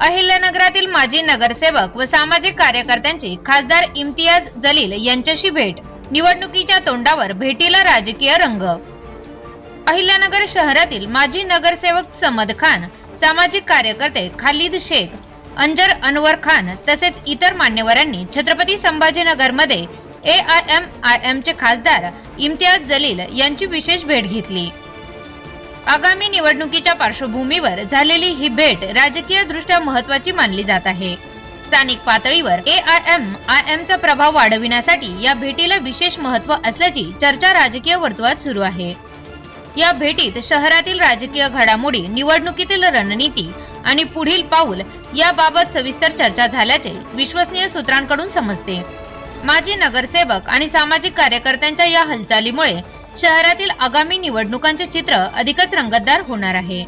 अहिल्यानगरातील माजी नगरसेवक व सामाजिक कार्यकर्त्यांची खासदार इम्तियाज जलील यांच्याशी भेट. निवडणुकीच्या तोंडावर भेटीला राजकीय रंग. अहिल्यानगर शहरातील माजी नगरसेवक समद खान सामाजिक कार्यकर्ते खालिद शेख अंजर अनवर खान तसेच इतर मान्यवरांनी Chhatrapati संभाजीनगरमध्ये A I M I M चे खासदार इम्तियाज जलील यांची विशेष भेट घेतली. आगामी निवडणुकीच्या पार्श्वभूमीवर झालेली ही भेट राजकीय दृष्ट्या महत्वाची मानली जात आहे. स्थानिक पातळीवर A I M I M चा प्रभाव वाढविण्यासाठी या भेटीला विशेष महत्त्व असल्याची चर्चा राजकीय वर्तुळात सुरू आहे. या भेटीत शहरातील राजकीय घडामोडी निवडणुकीतील रणनीती आणि पुढील पाऊल याबाबत सविस्तर चर्चा झाल्याचे विश्वसनीय सूत्रांकडून समजते. माजी नगरसेवक आणि सामाजिक कार्यकर्त्यांच्या या हालचालीमुळे शहरातील आगामी निवडणुकांचे चित्र अधिकच रंगतदार होणार आहे.